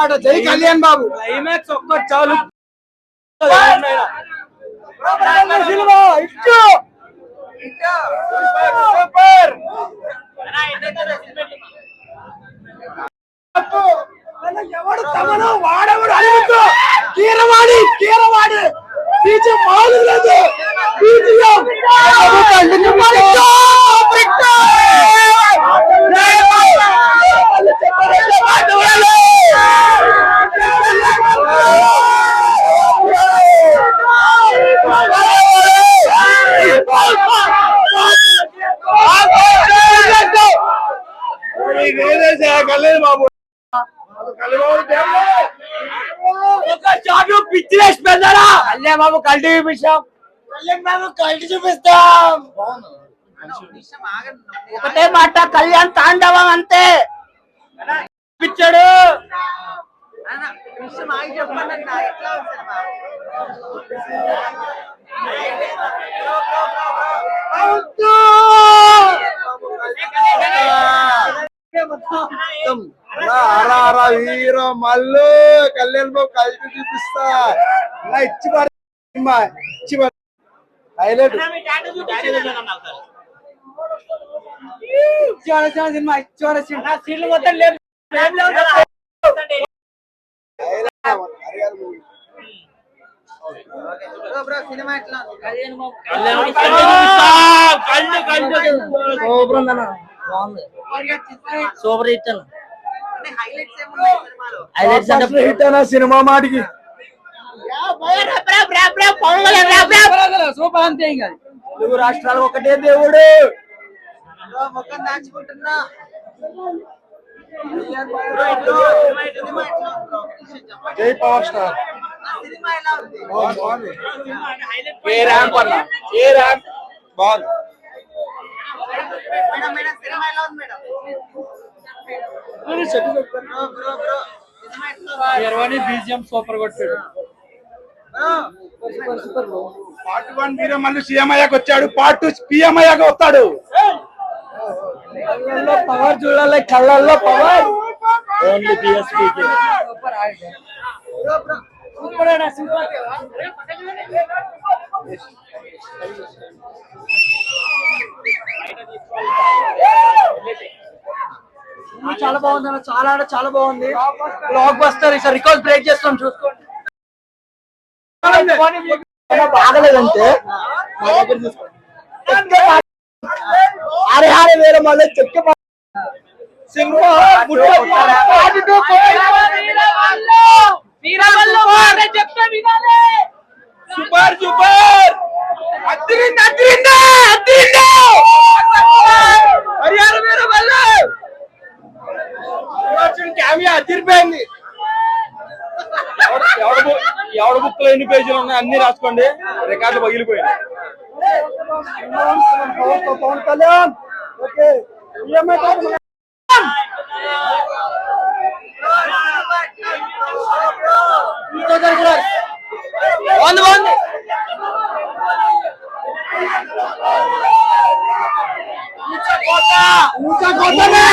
మాట. జై కళ్యాణ్ బాబు. క్లైమాక్స్ చాలు. ఎవడు తమను వాడెవడు అడుగుతూ కీరవాడి కీరవాడి మాలు లేదు. బీజం బాబు చాటు పిచ్చి వేసి పెద్దరా? అల్లే బాబు కల్టీ చూపించాం కళ్యాణ్ బాబు కల్టీ చూపిస్తాం. ఒకటే మాట కళ్యాణ్ తాండవం అంతే. పిచ్చాడు. అరా అరా వీర మల్లు కళ్యాణ్ బాబు కలిసి చూపిస్తా. ఇచ్చి ఇచ్చి హైలైట్. సినిమా ఇచ్చి సీట్లు మొత్తం లేదు సూపర్ అంటే హిట్ అన్న సినిమా మాటికి సూపర్ అంతే ఇంకా తెలుగు రాష్ట్రాలు ఒకటే దేవుడు ముఖం దాచుకుంటున్నా జై పవర్ స్టార్ సినిమా ఎలా ఉంది బాగుంది బాగుంది ఏ ర్యాంప్ అన్న ఏ ర్యాంప్ బాగుంది మేడం మేడం సినిమా ఎలా ఉంది మేడం శర్వాణి బీజిఎం సూపర్ కొట్టాడు. బ్రో పార్ట్ వన్ సీఎం అయ్యాక వచ్చాడు. పార్ట్ టూ పిఎం అయ్యాక వస్తాడు. పవర్ చూడాలి కళ్ళల్లో పవర్ ఓన్లీ బ్రో చాలా బాగుంది అన్న. చాలా అంటే చాలా బాగుంది. బ్లాక్ బస్టర్ ఈసారి రికార్డ్ బ్రేక్ చేస్తాం చూసుకోండి. బాగలేదంటే అరే అరే వేరే మళ్ళీ చెక్క సినిమా సూపర్ సూపర్. అద్దరింది అద్దరింది అద్దరింది హరియాణ మీరు మళ్ళీ క్యామియా అదిరిపోయింది ఎవడ బుక్లో ఎన్ని పేజీలు ఉన్నాయి అన్ని రాసుకోండి. రికార్డు పగిలిపోయింది. పవన్ కళ్యాణ్ ఓకే బాగుంది. బాగుంది కొట్టనే